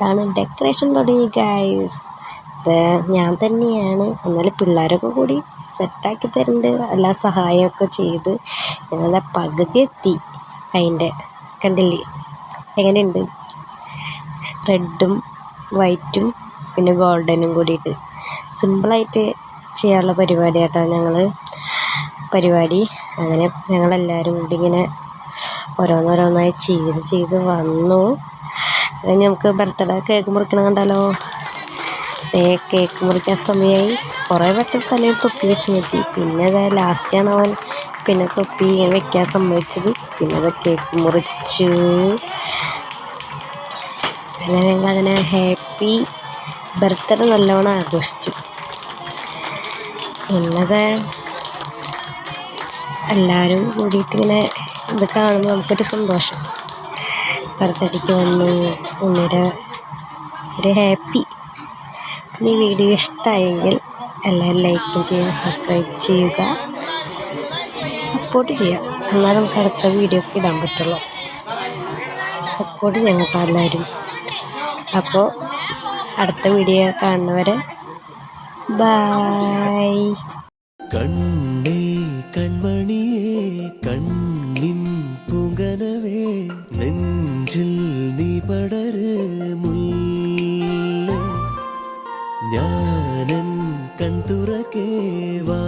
അതാണ് ഡെക്കറേഷൻ തുടങ്ങി ഗൈസ് ഞാൻ തന്നെയാണ്. എന്നാലും പിള്ളേരൊക്കെ കൂടി സെറ്റാക്കി തരുന്നുണ്ട് എല്ലാ സഹായമൊക്കെ ചെയ്ത് ഞങ്ങളുടെ പകുതി എത്തി അതിന്റെ കണ്ടില്ലേ? എങ്ങനെയുണ്ട്? റെഡും വൈറ്റും പിന്നെ ഗോൾഡനും കൂടിയിട്ട്. സിമ്പിളായിട്ട് ചെയ്യാനുള്ള പരിപാടി കേട്ടോ ഞങ്ങൾ പരിപാടി. അങ്ങനെ ഞങ്ങളെല്ലാവരും കൂടി ഇങ്ങനെ ഓരോന്നോരോന്നായി ചെയ്ത് ചെയ്ത് വന്നു. അത് നമുക്ക് ബർത്ത്ഡേ കേക്ക് മുറിക്കണം കണ്ടാലോ ഏ കേക്ക് മുറിക്കാൻ സമയമായി കുറേ വട്ടം തലയിൽ തൊപ്പി വെച്ച് നിർത്തി പിന്നെ ലാസ്റ്റാണ് അവൻ. പിന്നെ തൊപ്പി ഇങ്ങനെ വെക്കാൻ സമ്മതിച്ചത്. പിന്നെ അത് കേക്ക് മുറിച്ചു. അങ്ങനെ ഞങ്ങൾ അതിനെ ഹാപ്പി ബർത്ത്ഡേ നല്ലവണ്ണം ആഘോഷിച്ചു. എന്നത് എല്ലാവരും കൂടിയിട്ട് ഇങ്ങനെ ഇത് കാണുമ്പോൾ നമുക്കൊരു സന്തോഷം. പുറത്തടിക്ക് വന്നു. എന്നൊരു ഒരു ഹാപ്പി. ഈ വീഡിയോ ഇഷ്ടമായെങ്കിൽ എല്ലാവരും ലൈക്ക് ചെയ്യുക സബ്സ്ക്രൈബ് ചെയ്യുക. സപ്പോർട്ട് ചെയ്യുക. എന്നാൽ നമുക്ക് അടുത്ത വീഡിയോ ഒക്കെ ഇടാൻ പറ്റുള്ളൂ. സപ്പോർട്ട് ചെയ്യാം കേട്ടോ എല്ലാവരും. അപ്പോൾ അടുത്ത വീഡിയോ കാണുന്നവരെ ബായ് കണ്ണേ കൺമണിയേ കണ്ണിൻ പുങ്കനവേ നെഞ്ഞ ഞാനൻ കൺതുറക്കേവാ